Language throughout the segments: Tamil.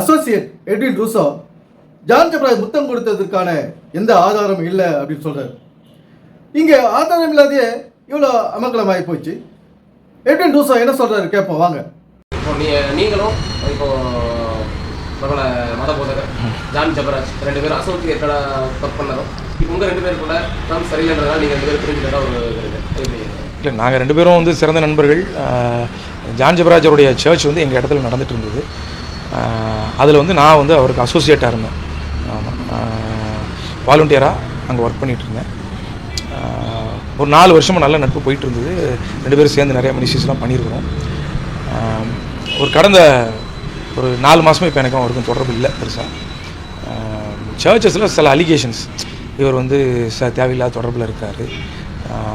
Associate Edwin Rousseau John Jabraj முத்தம் கொடுத்ததற்கான எந்த ஆதாரமும் இல்லை அப்படின்னு சொல்றாரு. இங்கே ஆதாரம் இல்லாதே இவ்வளோ அமங்கலமாகி போச்சு. எட்வின் ரூசோ என்ன சொல்றாரு கேட்போம் வாங்க. இப்போ நீ நீங்களும் இப்போ பிரபல மத போதகர் ஜான் ஜபராஜ் ரெண்டு பேரும் அசோசியேட்டடா ஒர்க் பண்ணதும் இப்போ உங்கள் ரெண்டு பேருக்குள்ள தான் சரியில்லைன்றதால நீங்கள் ரெண்டு பேரும் பிரிஞ்சுட்டதா ஒரு இல்லை நாங்கள் ரெண்டு பேரும் வந்து சிறந்த நண்பர்கள். ஜான் ஜபராஜருடைய சர்ச் வந்து எங்கள் இடத்துல நடந்துட்டு இருந்தது. அதில் வந்து நான் வந்து அவருக்கு அசோசியேட்டாக இருந்தேன். ஆமாம் வாலண்டியராக அங்கே ஒர்க் பண்ணிகிட்டு இருந்தேன். ஒரு நாலு வருஷமாக நல்ல நட்பு போயிட்டு இருந்தது. ரெண்டு பேரும் சேர்ந்து நிறையா மினிஷியஸ்லாம் பண்ணியிருக்கிறோம். ஒரு கடந்த ஒரு நாலு மாதமே இப்போ எனக்கும் அவருக்கும் தொடர்பு இல்லை பெருசாக சர்ச்சஸில் சில அலிகேஷன்ஸ் இவர் வந்து ச தேவையில்லாத தொடர்பில் இருக்கார்.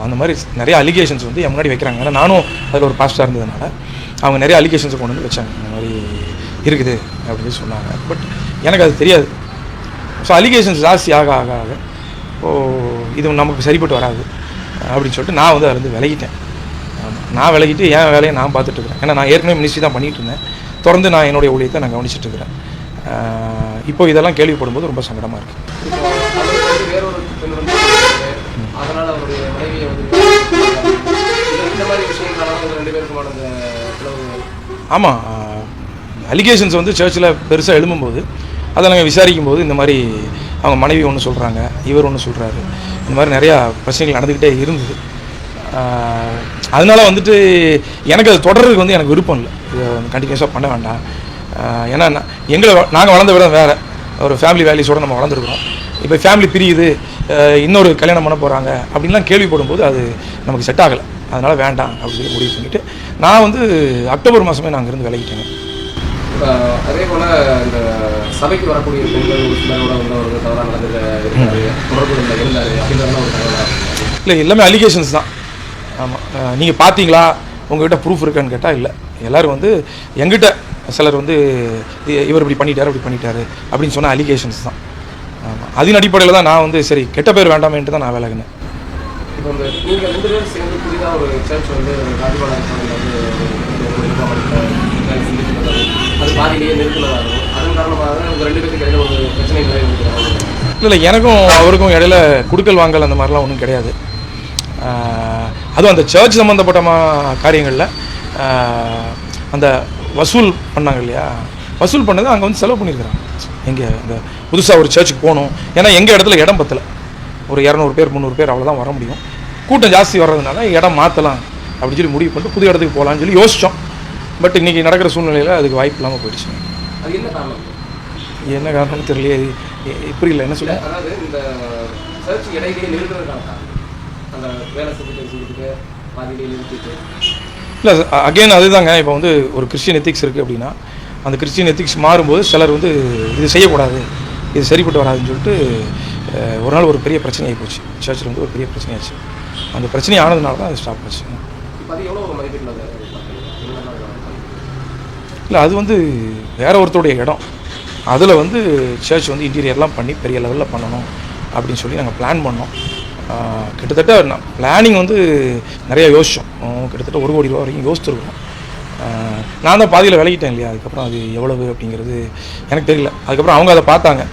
அந்த மாதிரி நிறைய அலிகேஷன்ஸ் வந்து என் முன்னாடி வைக்கிறாங்க. ஏன்னா நானும் அதில் ஒரு பாஸ்டாக இருந்ததுனால அவங்க நிறைய அலிகேஷன்ஸை கொண்டு வந்து வச்சாங்க. இந்த மாதிரி இருக்குது அப்படின்னு சொன்னாங்க. பட் எனக்கு அது தெரியாது. ஸோ அலிகேஷன்ஸ் ஜாஸ்தி ஆக ஆக ஆக ஓ இது நமக்கு சரிப்பட்டு வராது அப்படின்னு சொல்லிட்டு நான் வந்து அதுலேருந்து விலகிட்டேன். நான் விலகிட்டு என் வேலையை நான் பார்த்துட்டு இருக்கிறேன். ஏன்னா நான் ஏற்கனவே மினிஸ்ட்ரி தான் பண்ணிட்டு இருந்தேன். தொடர்ந்து நான் என்னுடைய ஊழியத்தை நான் கவனிச்சிட்டு இருக்கிறேன். ஆஹ் இப்போ இதெல்லாம் கேள்விப்படும்போது ரொம்ப சங்கடமாக இருக்குது ஆமாம் அலிகேஷன்ஸ் வந்து சர்ச்சில் பெருசாக எழும்பும்போது அதை நாங்கள் விசாரிக்கும் போது இந்த மாதிரி அவங்க மனைவி ஒன்று சொல்கிறாங்க இவர் ஒன்று சொல்கிறாரு இந்த மாதிரி நிறையா பிரச்சனைகள் நடந்துக்கிட்டே இருந்தது. அதனால் அதனால வந்துட்டு எனக்கு அது தொடர்றதுக்கு வந்து எனக்கு விருப்பம் இல்லை. இதை கண்டினியூஸாக பண்ண வேண்டாம். ஏன்னா நான் எங்களை நாங்கள் வளர்ந்த விடம் வேறு. ஒரு ஃபேமிலி வேல்யூஸோடு நம்ம வளர்ந்துருக்குறோம். இப்போ ஃபேமிலி பிரியுது இன்னொரு கல்யாணம் பண்ண போகிறாங்க அப்படின்லாம் கேள்விப்படும்போது அது நமக்கு செட் ஆகலை. அதனால் வேண்டாம் அப்படின்னு சொல்லி முடிவு பண்ணிவிட்டு நான் வந்து அக்டோபர் மாதமே நான் அங்கேருந்து விலகிட்டேங்க அதே போல இந்த சபைக்கு வரக்கூடிய பெண்கள் ஒரு சிலரோட வந்து ஒரு தவறாக இருக்காரு. தொடர்பு இல்லை இருந்தாரு. ஒரு தகவலாக இல்லை எல்லாமே அலிகேஷன்ஸ் தான். ஆமாம் நீங்கள் பார்த்தீங்களா உங்ககிட்ட ப்ரூஃப் இருக்கான்னு கேட்டால் இல்லை. எல்லோரும் வந்து எங்கிட்ட சிலர் வந்து இவர் இப்படி பண்ணிட்டாரு இப்படி பண்ணிட்டாரு அப்படின்னு சொன்ன அலிகேஷன்ஸ் தான். ஆமாம் அதன் அடிப்படையில் தான் நான் வந்து சரி கெட்ட பேர் வேண்டாமேன்ட்டு தான் நான் விலகினேன் இப்போ இந்த நீங்கள் ரெண்டு பேரும் சேர்ந்து புதிதாக ஒரு சர்ச் வந்து ராஜபாளையம் வந்து பாதியிலேயே நிறுத்தினதாகவும் அதன் காரணமாக உங்கள் ரெண்டு பேருக்கு இடையில ஒரு பிரச்சனை இல்லை எனக்கும் அவருக்கும் இடையில குடுக்கல் வாங்கல் அந்த மாதிரிலாம் ஒன்றும் கிடையாது. அதுவும் அந்த சர்ச் சம்மந்தப்பட்ட காரியங்களில் அந்த வசூல் பண்ணாங்க இல்லையா? வசூல் பண்ணது அங்கே வந்து செலவு பண்ணியிருக்கிறாங்க. எங்கே இந்த புதுசாக ஒரு சர்ச்சுக்கு போகணும். ஏன்னா எங்கள் இடத்துல இடம் பத்தலை. ஒரு இரநூறு பேர் முந்நூறு பேர் அவ்வளோதான் வர முடியும். கூட்டம் ஜாஸ்தி வர்றதுனால இடம் மாற்றலாம் அப்படின்னு சொல்லி முடிவு பண்ணிட்டு புது இடத்துக்கு போகலான்னு சொல்லி யோசித்தோம் பட் இன்றைக்கி நடக்கிற சூழ்நிலையில் அதுக்கு வாய்ப்பு இல்லாமல் போயிடுச்சு. என்ன காரணம்? தெரியலையே. புரியல என்ன சொல்ல? இல்லை அகைன் அதுதாங்க. இப்போ வந்து ஒரு கிறிஸ்டியன் எத்திக்ஸ் இருக்குது அப்படின்னா அந்த கிறிஸ்டியன் எத்திக்ஸ் மாறும்போது சிலர் வந்து இது செய்யக்கூடாது இது சரிப்பட்டு வராதுன்னு சொல்லிட்டு ஒரு நாள் ஒரு பெரிய பிரச்சனை ஆகி போச்சு. சர்ச்சில் வந்து ஒரு பெரிய பிரச்சனையாச்சு. அந்த பிரச்சனை ஆனதுனால தான் அது ஸ்டாப் ஆச்சு. அது எவ்வளோ ஒரு மதிப்பீட்டில் இல்லை அது வந்து வேற ஒருத்தருடைய இடம். அதில் வந்து சர்ச் வந்து இன்டீரியர்லாம் பண்ணி பெரிய லெவலில் பண்ணணும் அப்படின்னு சொல்லி நாங்கள் பிளான் பண்ணோம். கிட்டத்தட்ட பிளானிங் வந்து நிறைய யோசித்தோம் கிட்டத்தட்ட ஒரு கோடி ரூபா வரைக்கும் யோசிச்சிருக்கோம். நான் தான் பாதியில் விலகிட்டேன் இல்லையா? அதுக்கப்புறம் அது எவ்வளவு அப்படிங்கிறது எனக்கு தெரியல. அதுக்கப்புறம் அவங்க அதை பார்த்தாங்க.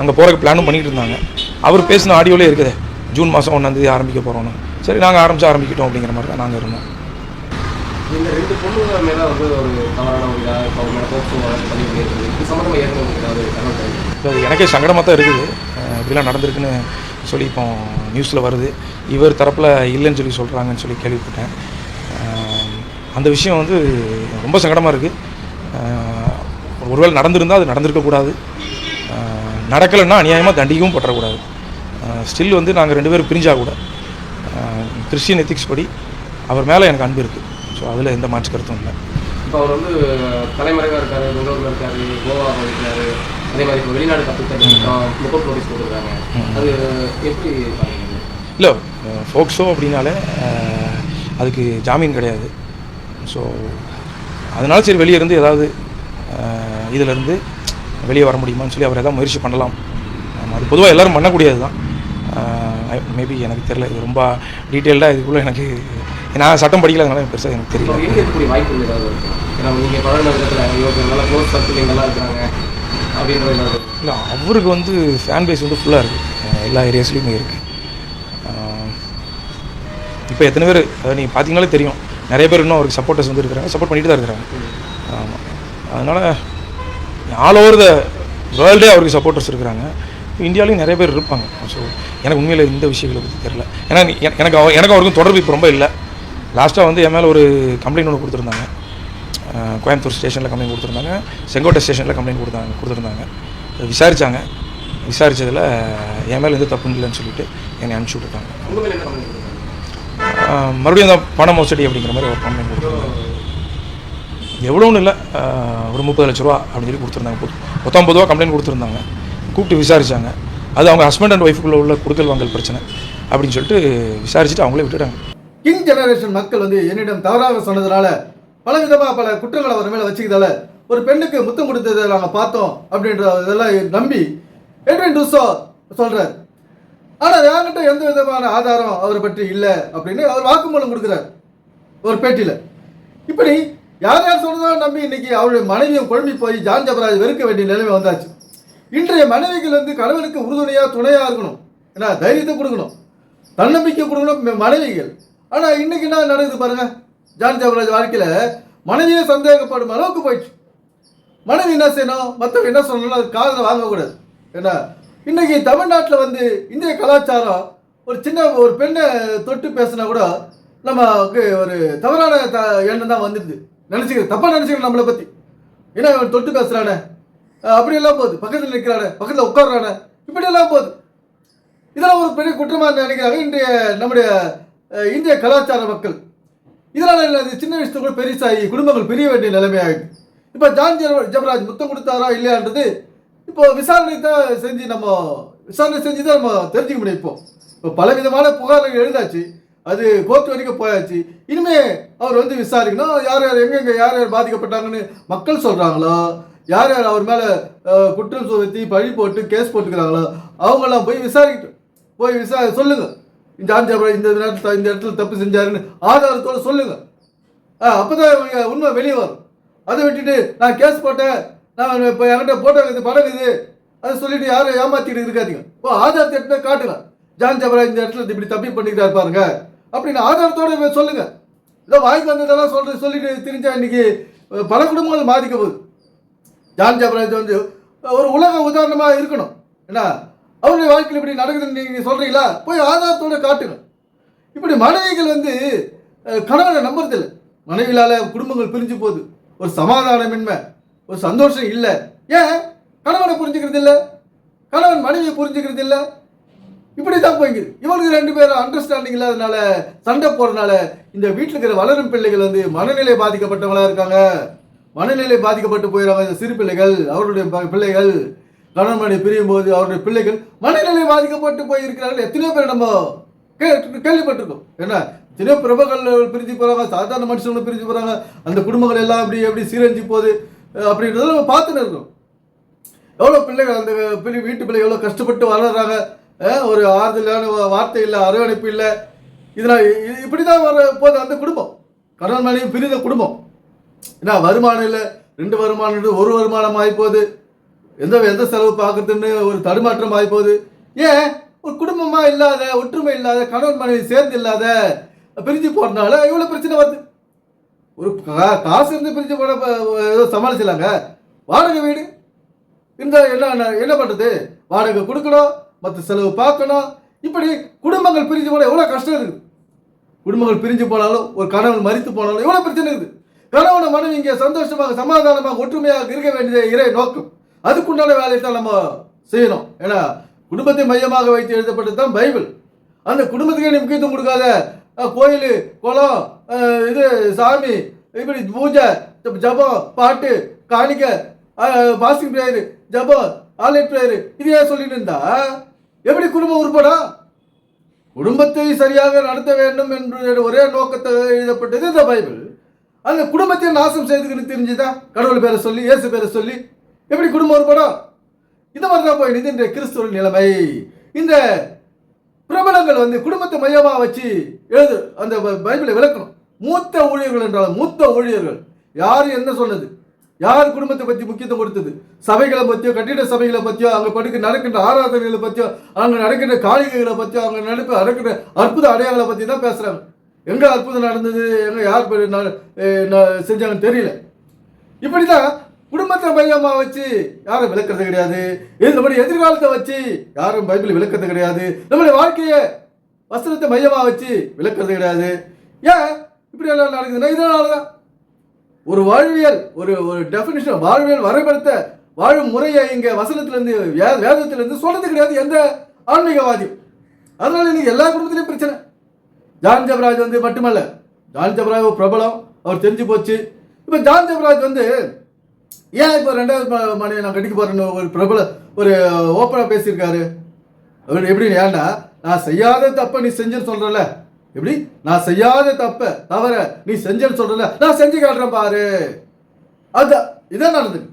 அங்கே போகிறக்கு பிளானும் பண்ணிகிட்டு இருந்தாங்க. அவர் பேசின ஆடியோலே இருக்குது. ஜூன் மாதம் ஒன்றாந்தேதி ஆரம்பிக்க போகிறோன்னு சரி நாங்கள் ஆரம்பிச்சு ஆரம்பிக்கிட்டோம் அப்படிங்கிற மாதிரி தான் நாங்கள் இருந்தோம். இந்த ரெண்டு பொண்ணுங்க மேலே வந்து ஒரு தவறான ஒரு இதாக இப்போ அவங்க மேலே போக்சோ வழக்கு பதிவு பண்ணியிருக்குது இது சம்மந்தமாக ஏற்கனவே உங்களுக்கு ஏதாவது தகவல் தெரியும் அது எனக்கே சங்கடமாக தான் இருக்குது. இப்படிலாம் நடந்திருக்குன்னு சொல்லி இப்போ நியூஸில் வருது. இவர் தரப்பில் இல்லைன்னு சொல்லி சொல்கிறாங்கன்னு சொல்லி கேள்விப்பட்டேன். அந்த விஷயம் வந்து ரொம்ப சங்கடமாக இருக்குது ஒருவேளை நடந்திருந்தால் அது நடந்திருக்கக்கூடாது. நடக்கலைன்னா அநியாயமாக தண்டிக்கவும் பற்றக்கூடாது. ஸ்டில் வந்து நாங்கள் ரெண்டு பேரும் பிரிஞ்சா கூட கிறிஸ்டியன் எத்திக்ஸ் படி அவர் மேலே எனக்கு அன்பு இருக்குது ஸோ அதில் எந்த மாற்று கருத்தும் இல்லை. இப்போ அவர் வந்து தலைமறைவாக இருக்காரு பெங்களூரில் இருக்காரு கோவாவில் இருக்காரு அதே மாதிரி இப்போ வெளிநாடு முகப் நோட்டீஸ் கொடுத்துருக்காங்க அது எப்படி பாருங்க இல்லை ஃபோக்ஸோ அப்படின்னாலே அதுக்கு ஜாமீன் கிடையாது. ஸோ அதனால சரி வெளியே இருந்து ஏதாவது இதிலிருந்து வெளியே வர முடியுமான்னு சொல்லி அவர் ஏதாவது முயற்சி பண்ணலாம். அது பொதுவாக எல்லாரும் பண்ணக்கூடியது தான் மேபி எனக்கு தெரியல. இது ரொம்ப டீட்டெயில்டாக இதுக்குள்ளே எனக்கு நான் சட்டம் படிக்கல அதனால பெருசாக எனக்கு தெரியல. இருக்கக்கூடிய ஏதாவது? நீங்கள் பழகின விதத்தில் நல்ல க்ளோஸ் சர்க்கிள் இங்கெல்லாம் இருக்கிறாங்க அப்படின்ற இல்லை அவருக்கு வந்து ஃபேன் பேஸ் வந்து ஃபுல்லாக இருக்குது எல்லா ஏரியாஸ்லேயுமே இருக்குது இப்போ எத்தனை பேர் நீங்கள் பார்த்தீங்கனாலே தெரியும். நிறைய பேர் இன்னும் அவருக்கு சப்போர்ட்டர்ஸ் வந்து இருக்கிறாங்க. சப்போர்ட் பண்ணிட்டு தான் இருக்கிறாங்க. ஆமாம் அதனால் ஆல் ஓவர் த வேர்ல்டே அவருக்கு சப்போர்ட்டர்ஸ் இருக்கிறாங்க. இந்தியாவிலையும் நிறைய பேர் இருப்பாங்க. ஸோ எனக்கு உண்மையில் இந்த விஷயங்களை பற்றி தெரில ஏன்னா எனக்கு அவ- எனக்கு அவருக்கும் தொடர்பு இப்போ ரொம்ப இல்லை. லாஸ்ட்டாக வந்து என் மேலே ஒரு கம்ப்ளைண்ட் ஒன்று கொடுத்துருந்தாங்க. கோயம்புத்தூர் ஸ்டேஷனில் கம்ப்ளைண்ட் கொடுத்துருந்தாங்க. செங்கோட்டை ஸ்டேஷனில் கம்ப்ளைண்ட் கொடுத்தாங்க கொடுத்துருந்தாங்க. விசாரித்தாங்க விசாரித்ததில் என் மேலே எந்த தப்பு இல்லைன்னு சொல்லிட்டு என்னை அனுப்பிச்சி விட்டுட்டாங்க. மறுபடியும் அந்த பண மோசடி அப்படிங்கிற மாதிரி ஒரு கம்ப்ளைண்ட் கொடுத்துருந்தாங்க. எவ்வளோன்னு இல்லை. ஒரு முப்பது லட்ச ரூபா அப்படின்னு சொல்லி கொடுத்துருந்தாங்க. பொ- பத்தொம்பது ரூபா கம்ப்ளைண்ட் கொடுத்துருந்தாங்க. கூப்பிட்டு விசாரித்தாங்க அது அவங்க ஹஸ்பண்ட் அண்ட் ஒய்ஃபுக்குள்ள உள்ள கொடுக்கல் வாங்கல் பிரச்சனை அப்படின்னு சொல்லிட்டு விசாரிச்சுட்டு அவங்களே விட்டுட்டாங்க. கிங் ஜெனரேஷன் மக்கள் வந்து என்னிடம் தவறாக சொன்னதுனால பல விதமாக பல குற்றங்களை அவர் மேலே வச்சுக்கிறதால ஒரு பெண்ணுக்கு முத்தம் கொடுத்ததை நாங்கள் பார்த்தோம் அப்படின்ற இதெல்லாம் நம்பி எட்வின் டூசோ சொல்கிறார் ஆனால் யார்கிட்ட எந்த விதமான ஆதாரம் அவரை பற்றி இல்லை அப்படின்னு அவர் வாக்குமூலம் கொடுக்குறார் ஒரு பேட்டியில். இப்படி யார் யார் சொல்கிறதோ நம்பி இன்னைக்கு அவருடைய மனைவியும் குழம்பி போய் ஜான் ஜபராஜ் வெறுக்க வேண்டிய நிலைமை வந்தாச்சு. இன்றைய மனைவிகள் வந்து கணவனுக்கு உறுதுணையாக துணையாக இருக்கணும். ஏன்னா தைரியத்தை கொடுக்கணும். தன்னம்பிக்கை கொடுக்கணும் மனைவிகள். ஆனால் இன்றைக்கி என்ன நடக்குது பாருங்க. ஜான் ஜபராஜ் வாழ்க்கையில் மனைவியே சந்தேகப்படும் அளவுக்கு போயிடுச்சு. மனைவி என்ன செய்யணும்? மற்றவங்க என்ன சொல்லணும் அது காதில் வாங்கக்கூடாது. ஏன்னா இன்றைக்கி தமிழ்நாட்டில் வந்து இந்திய கலாச்சாரம் ஒரு சின்ன ஒரு பெண்ணை தொட்டு பேசினா கூட நமக்கு ஒரு தவறான த எண்ணம் தான் வந்துடுது. நினச்சிக்கிறது தப்பாக நினச்சிக்கிறோம் நம்மளை பற்றி ஏன்னா இவன் தொட்டு பேசுகிறானே அப்படியெல்லாம் போகுது. பக்கத்தில் நிற்கிறானே பக்கத்தில் உட்காடுறானே இப்படியெல்லாம் போகுது. இதெல்லாம் ஒரு பெரிய குற்றமாக நினைக்கிறாங்க இன்றைய நம்முடைய இந்திய கலாச்சார மக்கள். இதனால் என்ன சின்ன விஷயத்துல கூட பெருசாகி குடும்பங்கள் பிரிய வேண்டிய நிலைமையாகுது இப்போ ஜான் ஜபராஜ் முத்தம் கொடுத்தாரா இல்லையான்றது இப்போ விசாரணை தான் செஞ்சு நம்ம விசாரணை செஞ்சு தான் நம்ம தெரிஞ்சுக்க முடியும் இப்போ. இப்போ பலவிதமான புகார்கள் எழுதாச்சு. அது கோர்ட் வரைக்கும் போயாச்சு. இனிமே அவர் வந்து விசாரிக்கணும். யார் யார் எங்கெங்க யார் யார் பாதிக்கப்பட்டாங்கன்னு மக்கள் சொல்கிறாங்களோ யார் யார் அவர் மேலே குற்றம் சுமத்தி பழி போட்டு கேஸ் போட்டுக்கிறாங்களோ அவங்கெல்லாம் போய் விசாரிக்கிட்டு போய் விசா சொல்லுங்கள் ஜான் ஜாபரா இந்த நேரத்தில் இந்த இடத்துல தப்பு செஞ்சாருன்னு ஆதாரத்தோட சொல்லுங்கள் ஆ அப்பதான் இவங்க உண்மை வெளியே வரும். அதை விட்டுட்டு நான் கேஸ் போட்டேன். நான் இப்போ என்கிட்ட போட்டோ இது படம் இது அதை சொல்லிட்டு யாரும் ஏமாற்றிக்கிட்டு இருக்காதீங்க. இப்போ ஆதாரத்தை எடுத்து காட்டுங்க. ஜான் ஜாபரா இந்த இடத்துல இப்படி தப்பி பண்ணிக்கிறார் பாருங்க. அப்படின்னு ஆதாரத்தோடு சொல்லுங்கள் சொல்லுங்க. இதோ வாய்க்கு வந்ததெல்லாம் சொல்கிறது சொல்லிட்டு தெரிஞ்சால் இன்றைக்கி பல குடும்பங்கள் பாதிக்க போகுது. ஜான் ஜபராஜ் வந்து ஒரு உலக உதாரணமாக இருக்கணும். என்ன? அவருடைய வாழ்க்கையில் இப்படி நடக்குதுன்னு நீங்கள் சொல்கிறீங்களா போய் ஆதாரத்தோட காட்டுங்க. இப்படி மனைவிகள் வந்து கணவனை நம்புறதில்லை. மனைவியால் குடும்பங்கள் பிரிஞ்சு போகுது. ஒரு சமாதானமின்மை ஒரு சந்தோஷம் இல்லை. ஏன்? கணவனை புரிஞ்சுக்கிறது இல்லை கணவன் மனைவியை புரிஞ்சுக்கிறது இல்லை இப்படி தான் போய்க்குது. இவங்களுக்கு ரெண்டு பேரும் அண்டர்ஸ்டாண்டிங் இல்லாதனால சண்டை போடுறதுனால இந்த வீட்டில் இருக்கிற வளரும் பிள்ளைகள் வந்து மனநிலை பாதிக்கப்பட்டவங்களா இருக்காங்க. மனநிலை பாதிக்கப்பட்டு போயிடுறாங்க சிறு பிள்ளைகள் அவருடைய பிள்ளைகள் கணவன் மனைவி பிரியும் போது அவருடைய பிள்ளைகள் மனநிலை பாதிக்கப்பட்டு போயிருக்கிறார்கள். எத்தனையோ பேர் நம்ம கேள்விப்பட்டிருக்கோம். என்ன எத்தனையோ பிரபகள் பிரிஞ்சு போகிறாங்க சாதாரண மனுஷங்களும் பிரிஞ்சு போகிறாங்க அந்த குடும்பங்கள் எல்லாம் அப்படி எப்படி சீரழிஞ்சு போகுது அப்படின்றத நம்ம பார்த்துட்டு இருக்கோம் எவ்வளோ பிள்ளைகள் அந்த பிள்ளை வீட்டு பிள்ளை எவ்வளோ கஷ்டப்பட்டு வளர்றாங்க? ஒரு ஆறுதலான வார்த்தை இல்லை அரவணைப்பு இல்லை. இதனால் இப்படி தான் வர போகுது அந்த குடும்பம். கணவன் மனைவி பிரிந்த குடும்பம். ஏன்னா வருமானம் இல்லை ரெண்டு வருமானம் ஒரு வருமானம் ஆகிப்போகுது எந்த எந்த செலவு பார்க்கறதுன்னு ஒரு தடுமாற்றம் ஆகிப்போகுது ஏன்? ஒரு குடும்பமாக இல்லாத ஒற்றுமை இல்லாத கணவன் மனைவி சேர்ந்து இல்லாத பிரிஞ்சு போறதுனால இவ்வளோ பிரச்சனை வருது. ஒரு கா- காசு இருந்து பிரிஞ்சு போட ஏதோ சமாளிச்சிடலாங்க. வாடகை வீடு. இருந்தால் என்ன என்ன பண்ணுறது வாடகை கொடுக்கணும் மற்ற செலவு பார்க்கணும். இப்படி குடும்பங்கள் பிரிஞ்சு போனால் எவ்வளோ கஷ்டம் இருக்குது. குடும்பங்கள் பிரிஞ்சு போனாலும் ஒரு கணவன் மறித்து போனாலும் எவ்வளோ பிரச்சனை இருக்குது. கணவன மனைவி இங்கே சந்தோஷமாக சமாதானமாக ஒற்றுமையாக இருக்க வேண்டிய இறை நோக்கம். அதுக்குண்டான வேலையை தான் நம்ம செய்யணும். ஏன்னா குடும்பத்தை மையமாக வைத்து எழுதப்பட்டது தான் பைபிள். அந்த குடும்பத்துக்கே நீ முக்கியத்துவம் கொடுக்காத கோயில் குளம் இது சாமி இப்படி பூஜை ஜபம் பாட்டு காணிக்க பாசிங் ப்ரேயரு ஜபம் ஆலைட் ப்ரேயரு இதையே சொல்லிட்டு இருந்தா எப்படி குடும்பம் உருப்படா குடும்பத்தை சரியாக நடத்த வேண்டும் என்று ஒரே நோக்கத்தை எழுதப்பட்டது இந்த பைபிள். அந்த குடும்பத்தை நாசம் செய்துக்கிட்டு தெரிஞ்சுதா? கடவுள் பேரை சொல்லி இயேசு பேரை சொல்லி எப்படி குடும்பம் படம்? இந்த மாதிரி தான் போய் இந்த கிறிஸ்துவ நிலைமை. இந்த பிரபலங்கள் வந்து குடும்பத்தை மையமாக வச்சு எழுது அந்த பைபிளை விளக்கணும். மூத்த ஊழியர்கள் என்றால் மூத்த ஊழியர்கள். யார் என்ன சொன்னது? யார் குடும்பத்தை பற்றி முக்கியத்துவம் கொடுத்தது? சபைகளை பற்றியோ கட்டிட சபைகளை பற்றியோ அங்கே படுக்க நடக்கின்ற ஆராதனைகளை பற்றியோ அங்கே நடக்கின்ற காளிகைகளை பற்றியோ அங்கே நடப்பு நடக்கிற அற்புத அடையாளங்களை பற்றி தான் பேசுகிறாங்க எங்கே அற்புதம் நடந்தது? எங்கே யார் பெரிய செஞ்சாங்கன்னு தெரியல. இப்படி தான் குடும்பத்தை மையமாக வச்சு யாரும் விளக்குறது கிடையாது. இது நம்முடைய எதிர்காலத்தை வச்சு யாரும் பைபிள் விளக்குறது கிடையாது. நம்முடைய வாழ்க்கையை வஸ்திரத்தை மையமாக வச்சு விளக்குறது கிடையாது. ஏன் இப்படி எல்லாம் நடக்குதுன்னா இதனால தான் ஒரு வாழ்வியல் ஒரு ஒரு டெஃபினிஷன் வாழ்வியல் வரைபடுத்த வாழும் முறையை இங்கே வசனத்திலேருந்து வே- வேதத்துலேருந்து சொல்றது கிடையாது. எந்த ஆன்மீகவாதியும். அதனால இன்னைக்கு எல்லா குடும்பத்திலையும் பிரச்சனை. ஜான் ஜபராஜ் வந்து மட்டுமல்ல ஜான் ஜபராஜ் ஒரு பிரபலம் அவர் தெரிஞ்சு போச்சு. இப்போ ஜான் ஜபராஜ் வந்து ஏன் இப்போ ரெண்டாவது மனைவி நான் கட்டிக்க போகிறேன்னு ஒரு பிரபல ஒரு ஓப்பனாக பேசியிருக்காரு. அவர் எப்படின்னு ஏண்டா நான் செய்யாத தப்பை நீ செஞ்சேன்னு சொல்றல எப்படி? நான் செய்யாத தப்ப தவிர நீ செஞ்சேன்னு சொல்றல நான் செஞ்சு காட்டுறேன் பாரு. அதுதான் இதான் நடந்தது.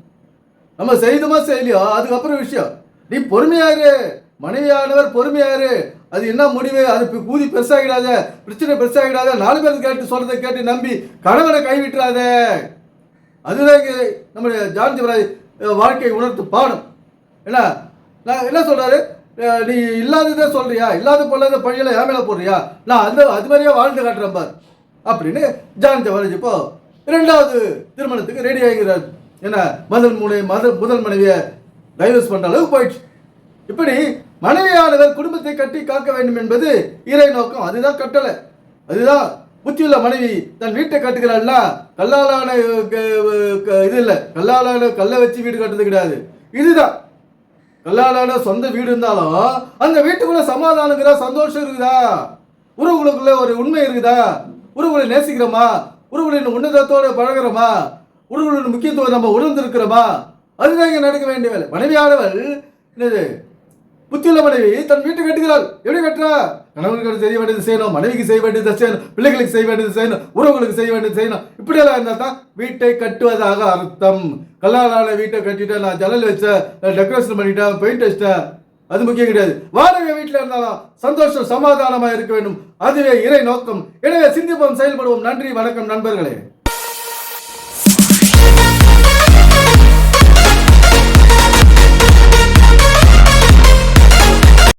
நம்ம செய்துமா செய்யலையோ அதுக்கப்புறம் விஷயம். நீ பொறுமையாரு மனைவியானவர் பொறுமையாரு அது என்ன முடிவு? அது கூதி பெருசாகிடாத. பிரச்சனை பெருசாகிடாத. நாலு பேர் கேட்டு சொல்றதை கேட்டு நம்பி கணவனை கைவிட்டுறாத. அதுதான் நம்முடைய ஜான் வாழ்க்கையை வாழ்க்கை உணர்த்து பாடம். என்ன? நான் என்ன சொல்றாரு? நீ இல்லாததே சொல்றியா? இல்லாத பொல்லாத பழியில ஏன் மேல போடுறியா? நான் அந்த அது மாதிரியே வாழ்ந்து காட்டுறேன் பார். அப்படின்னு ஜான் ஜவராஜ் இப்போ இரண்டாவது திருமணத்துக்கு ரெடி ஆகிறார். என்ன? முதல் முனை மத முதல் மனைவியை டைவர்ஸ் பண்ற அளவுக்கு போயிடுச்சு. இப்படி மனைவியானவர் குடும்பத்தை கட்டி காக்க வேண்டும் என்பது இறை நோக்கம். அதுதான் கட்டளை. அதுதான் புத்தியுள்ள மனைவி தன் வீட்டை கட்டுகிறாள்னா கல்லாலான க- இது இல்லை. கல்லாலான கல்லை வச்சு வீடு கட்டுறது கிடையாது. இதுதான். கல்லாலான சொந்த வீடு இருந்தாலும் அந்த வீட்டுக்குள்ள சமாதானம் இருக்குதா? சந்தோஷம் இருக்குதா? உறவுகளுக்குள்ள ஒரு உண்மை இருக்குதா? உறவுகளை நேசிக்கிறோமா? உறவுகளின் உன்னதத்தோடு பழகுறோமா? உறவுகளின் முக்கியத்துவம் நம்ம உணர்ந்திருக்கிறோமா? அதுதான் இங்கே நடக்க வேண்டிய வேலை. மனைவியானவள் என்னது? புத்தியுள்ள மனைவி தன் வீட்டை கட்டுகிறாள். எப்படி கட்டுறா? கணவனுக்கு செய்ய வேண்டியது செய்யணும் மனைவிக்கு செய்ய வேண்டியது செய்யணும் பிள்ளைகளுக்கு செய்ய வேண்டியது செய்யணும் உறவுகளுக்கு செய்ய வேண்டியது செய்யணும். இப்படியெல்லாம் இருந்தால் தான் வீட்டை கட்டுவதாக அர்த்தம். கல்லாலான வீட்டை கட்டிட்டேன் நான் ஜன்னல் வச்சேன் டெக்கரேஷன் பண்ணிட்டேன் பெயிண்ட் அடிச்சிட்டேன் அது முக்கியம் கிடையாது. வாடகை வீட்டில் இருந்தாலும் சந்தோஷம் சமாதானமாக இருக்க வேண்டும். அதுவே இறை நோக்கம். எனவே சிந்திப்போம் செயல்படுவோம். நன்றி வணக்கம் நண்பர்களே.